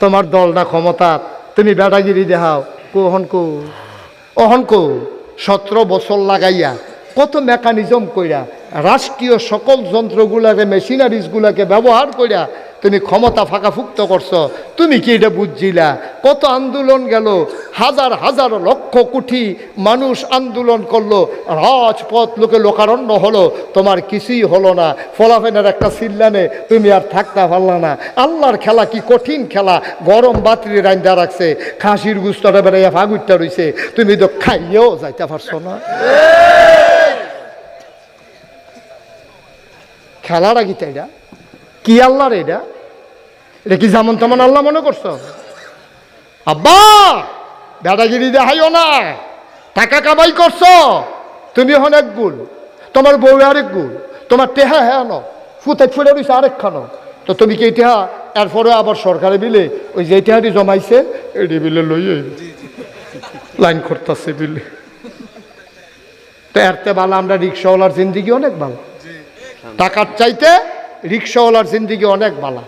তোমার দল না ক্ষমতা, তুমি বেটাগিরি দেখাও। কোহন কো। অহন কো, সতেরো বছর লাগাইয়া, কত মেকানিজম কইরা, রাষ্ট্রীয় সকল যন্ত্রগুলাকে মেশিনারিজগুলাকে ব্যবহার কইরা তুমি ক্ষমতা ফাঁকাফুক্ত করছ, তুমি কি এটা বুঝছিলা? কত আন্দোলন গেল, হাজার হাজার লক্ষ কোটি মানুষ আন্দোলন করল, রাজপথ লোকে লোকারণ্য হলো, তোমার কিছুই হলো না, ফলাফেনের একটা সিল্লানে তুমি আর থাকতে পারলা না। আল্লাহর খেলা কি কঠিন খেলা? গরম বাতিল রাইন্দা রাখছে, খাসির গুস্তটা বেড়াইয়া ফাগুরটা রইছে, তুমি তো খাইয়েও যাইতে পারছ না। খেলাটা কি এটা কি আল্লাহর এটা? এটা কি যেমন তেমন আল্লাহ মনে করছ? আব্বা দাদাগিরি দেখাইও না। টাকা কামাই করছ? তুমি হন এক গুণ। তোমার বউ আরেক গুণ। তোমার টেহা হ্যাঁ ন ফুতে ফুটে রয়েছে আরেক খানো তো তুমি কি টেহা এরপরে আবার সরকারে বিলে ওই যে টেহাটি জমাইছে এটি বিলে লই লাইন করতেছে বিলে। তো এরতে ভালো আমরা রিক্সাওয়ালার জিন্দিগি অনেক ভালো। টাকার চাইতে রিক্সাওয়ালার জিন্দিগি অনেক ভালো।